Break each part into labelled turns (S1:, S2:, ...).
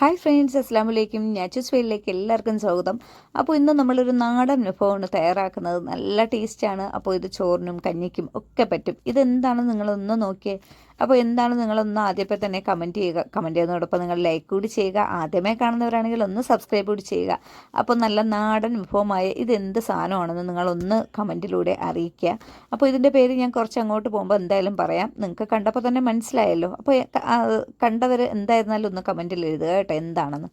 S1: Hi friends അസ്സാം വലൈക്കും നാച്ചുസ് വെയിലേക്ക് എല്ലാവർക്കും സ്വാഗതം. അപ്പോൾ ഇന്ന് നമ്മളൊരു നാടൻ വിഭവമാണ് തയ്യാറാക്കുന്നത്. നല്ല ടേസ്റ്റാണ് അപ്പോൾ ഇത് ചോറിനും കഞ്ഞിക്കും ഒക്കെ പറ്റും. ഇതെന്താണെന്ന് നിങ്ങളൊന്ന് നോക്കിയേ. അപ്പോൾ എന്താണ് നിങ്ങളൊന്ന് ആദ്യമേ തന്നെ കമന്റ് ചെയ്യുക. കമന്റ് ചെയ്യുന്നതോടൊപ്പം നിങ്ങൾ ലൈക്ക് കൂടി ചെയ്യുക. ആദ്യമേ കാണുന്നവരാണെങ്കിൽ ഒന്ന് സബ്സ്ക്രൈബ് കൂടി ചെയ്യുക. അപ്പോൾ നല്ല നാടൻ വിഭവമായ ഇതെന്ത് സാധനമാണെന്ന് നിങ്ങളൊന്ന് കമന്റിലൂടെ അറിയിക്കുക. അപ്പോൾ ഇതിന്റെ പേര് ഞാൻ കുറച്ച് അങ്ങോട്ട് പോകുമ്പോൾ എന്തായാലും പറയാം. നിങ്ങൾക്ക് കണ്ടപ്പോൾ തന്നെ മനസ്സിലായല്ലോ. അപ്പോൾ കണ്ടവർ എന്തായിരുന്നാലും ഒന്ന് കമന്റിൽ എഴുതുക കേട്ടോ എന്താണെന്ന്.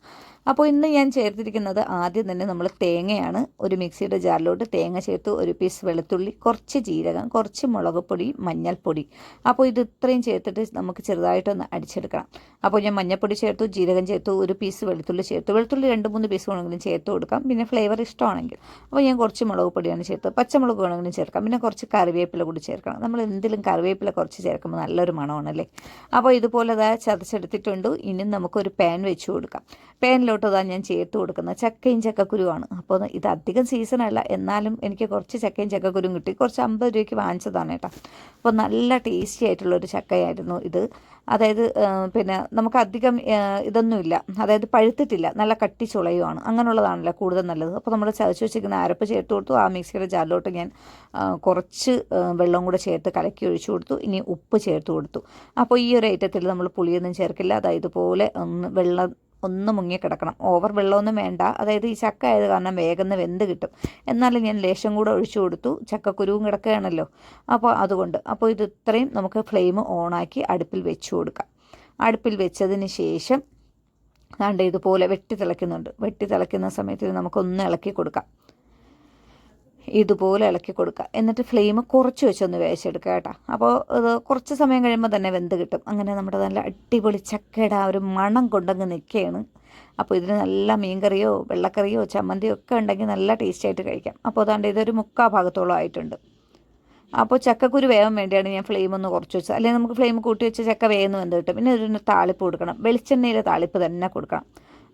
S1: അപ്പോൾ ഇന്ന് ഞാൻ ചേർത്തിരിക്കുന്നത് ആദ്യം തന്നെ നമ്മൾ തേങ്ങയാണ്. ഒരു മിക്സിയുടെ ജാറിലോട്ട് തേങ്ങ ചേർത്ത്. ഒരു പീസ് വെളുത്തുള്ളി കുറച്ച് ജീരകം കുറച്ച് മുളക് പൊടി മഞ്ഞൾപ്പൊടി. അപ്പോൾ ഇത് ഇത്രയും ചേർത്തിട്ട് നമുക്ക് ചെറുതായിട്ടൊന്ന് അടിച്ചെടുക്കണം. അപ്പോൾ ഞാൻ മഞ്ഞപ്പൊടി ചേർത്തു ജീരകം ചേർത്തു ഒരു പീസ് വെളുത്തുള്ളി ചേർത്തു. വെളുത്തുള്ളി രണ്ട് മൂന്ന് പീസ് വേണമെങ്കിലും ചേർത്ത് കൊടുക്കാം. പിന്നെ ഫ്ലേവർ ഇഷ്ടമാണെങ്കിൽ. അപ്പോൾ ഞാൻ കുറച്ച് മുളക് പൊടിയാണ് ചേർത്തത്. പച്ചമുളക് വേണമെങ്കിലും ചേർക്കാം. പിന്നെ കുറച്ച് കറിവേപ്പില കൂടി ചേർക്കണം. നമ്മൾ എന്തിലും കറിവേപ്പില കുറച്ച് ചേർക്കുമ്പോൾ നല്ലൊരു മണമാണല്ലേ? അപ്പോൾ ഇതുപോലെ അതാ ചതച്ചെടുത്തിട്ടുണ്ട്. ഇനി നമുക്കൊരു പാൻ വെച്ച് കൊടുക്കാം. പാനിലോട്ട് അതാണ് ഞാൻ ചേർത്ത് കൊടുക്കുന്നത് ചക്കയും ചക്കക്കുരുവാണ്. അപ്പോൾ ഇത് അധികം സീസണല്ല എന്നാലും എനിക്ക് കുറച്ച് ചക്കയും ചക്കക്കുരും കിട്ടി. കുറച്ച് അമ്പത് രൂപയ്ക്ക് വാങ്ങിച്ചതാണ് കേട്ടോ. അപ്പോൾ നല്ല ടേസ്റ്റി ആയിട്ടുള്ളൊരു ചക്കയായിരുന്നു ഇത്. അതായത് പിന്നെ നമുക്ക് അധികം ഇതൊന്നുമില്ല. അതായത് പഴുത്തിട്ടില്ല. നല്ല കട്ടി ചുളയുമാണ്. അങ്ങനെയുള്ളതാണല്ലോ കൂടുതൽ നല്ലത്. അപ്പോൾ നമ്മൾ ചതച്ച് വെച്ചിരിക്കുന്ന അരപ്പ് ചേർത്ത് കൊടുത്തു. ആ മിക്സിയുടെ ജാറിലോട്ട് ഞാൻ കുറച്ച് വെള്ളം കൂടെ ചേർത്ത് കലക്കി ഒഴിച്ചു കൊടുത്തു. ഇനി ഉപ്പ് ചേർത്ത് കൊടുത്തു. അപ്പോൾ ഈ ഒരു ഐറ്റത്തിൽ നമ്മൾ പുളിയൊന്നും ചേർക്കില്ല. അതായത് ഒന്ന് വെള്ളം ഒന്ന് മുങ്ങിക്കിടക്കണം. ഓവർ വെള്ളമൊന്നും വേണ്ട. അതായത് ഈ ചക്ക ആയത് കാരണം വേഗം വെന്ത് കിട്ടും. എന്നാലും ഞാൻ ലേശം കൂടെ ഒഴിച്ചു കൊടുത്തു. ചക്കക്കുരുവും കിടക്കുകയാണല്ലോ. അപ്പോൾ അതുകൊണ്ട്. അപ്പോൾ ഇത് ഇത്രയും നമുക്ക് ഫ്ലെയിം ഓണാക്കി അടുപ്പിൽ വെച്ചു കൊടുക്കാം. അടുപ്പിൽ വെച്ചതിന് ശേഷം ദാണ്ട് ഇതുപോലെ വെട്ടി തിളയ്ക്കുന്നുണ്ട്. വെട്ടി തിളയ്ക്കുന്ന സമയത്ത് നമുക്കൊന്ന് ഇളക്കി കൊടുക്കാം. ഇതുപോലെ ഇളക്കി കൊടുക്കുക. എന്നിട്ട് ഫ്ലെയിം കുറച്ച് വെച്ചൊന്ന് വേവിച്ചെടുക്കുക കേട്ടോ. അപ്പോൾ ഇത് കുറച്ച് സമയം കഴിയുമ്പോൾ തന്നെ വെന്ത് കിട്ടും. അങ്ങനെ നമ്മുടെ നല്ല അടിപൊളി ചക്കയുടെ ആ ഒരു മണം കൊണ്ടങ്ങ് നിൽക്കുകയാണ്. അപ്പോൾ ഇതിന് നല്ല മീൻകറിയോ വെള്ളക്കറിയോ ചമ്മന്തിയോ ഒക്കെ ഉണ്ടെങ്കിൽ നല്ല ടേസ്റ്റായിട്ട് കഴിക്കാം. അപ്പോൾ അതാണ്ട് ഇതൊരു മുക്കാ ഭാഗത്തോളം ആയിട്ടുണ്ട്. അപ്പോൾ ചക്കക്കുരു വേവാൻ വേണ്ടിയാണ് ഞാൻ ഫ്ലെയിം ഒന്ന് കുറച്ച് വെച്ചത്. അല്ലെങ്കിൽ നമുക്ക് ഫ്ലെയിം കൂട്ടി വെച്ച് ചക്ക വേഗം വെന്ത് കിട്ടും. പിന്നെ ഇതിന് താളിപ്പ് കൊടുക്കണം. വെളിച്ചെണ്ണയിലെ താളിപ്പ് തന്നെ കൊടുക്കണം.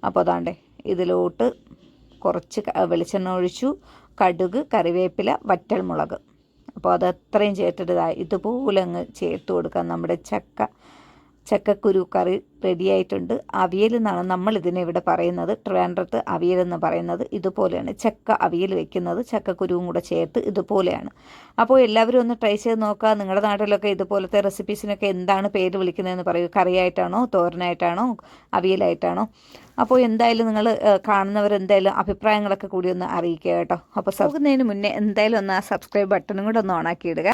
S1: അപ്പോൾ അതാണ്ടേ ഇതിലോട്ട് കുറച്ച് വെളിച്ചെണ്ണ ഒഴിച്ചു. കടുക് കറിവേപ്പില വറ്റൽമുളക്. അപ്പോൾ അത് അത്രയും ചേർത്തിട്ട് ഇതുപോലെ അങ്ങ് ചേർത്ത് കൊടുക്കാം. നമ്മുടെ ചക്ക ചക്കക്കുരു കറി റെഡിയായിട്ടുണ്ട് അവിയൽ എന്നാണ് നമ്മൾ ഇതിനെ ഇവിടെ പറയുന്നത്. ട്രിവാൻഡ്രത്ത് അവിയൽ എന്ന് പറയുന്നത്. ഇതുപോലെയാണ് ചക്ക അവിയൽ വെക്കുന്നത്. ചക്കക്കുരുവും കൂടെ ചേർത്ത് ഇതുപോലെയാണ്. അപ്പോൾ എല്ലാവരും ഒന്ന് ട്രൈ ചെയ്ത് നോക്കുക. നിങ്ങളുടെ നാട്ടിലൊക്കെ ഇതുപോലത്തെ റെസിപ്പീസിനൊക്കെ എന്താണ് പേര് വിളിക്കുന്നതെന്ന് പറയുക കറിയായിട്ടാണോ തോരനായിട്ടാണോ അവിയലായിട്ടാണോ? അപ്പോൾ എന്തായാലും നിങ്ങൾ കാണുന്നവർ എന്തായാലും അഭിപ്രായങ്ങളൊക്കെ കൂടി ഒന്ന് അറിയിക്കുക കേട്ടോ. അപ്പോൾ പോകുന്നതിന് മുന്നേ എന്തായാലും ഒന്ന് ആ സബ്സ്ക്രൈബ് ബട്ടണും കൂടെ ഒന്ന് ഓണാക്കി ഇടുക.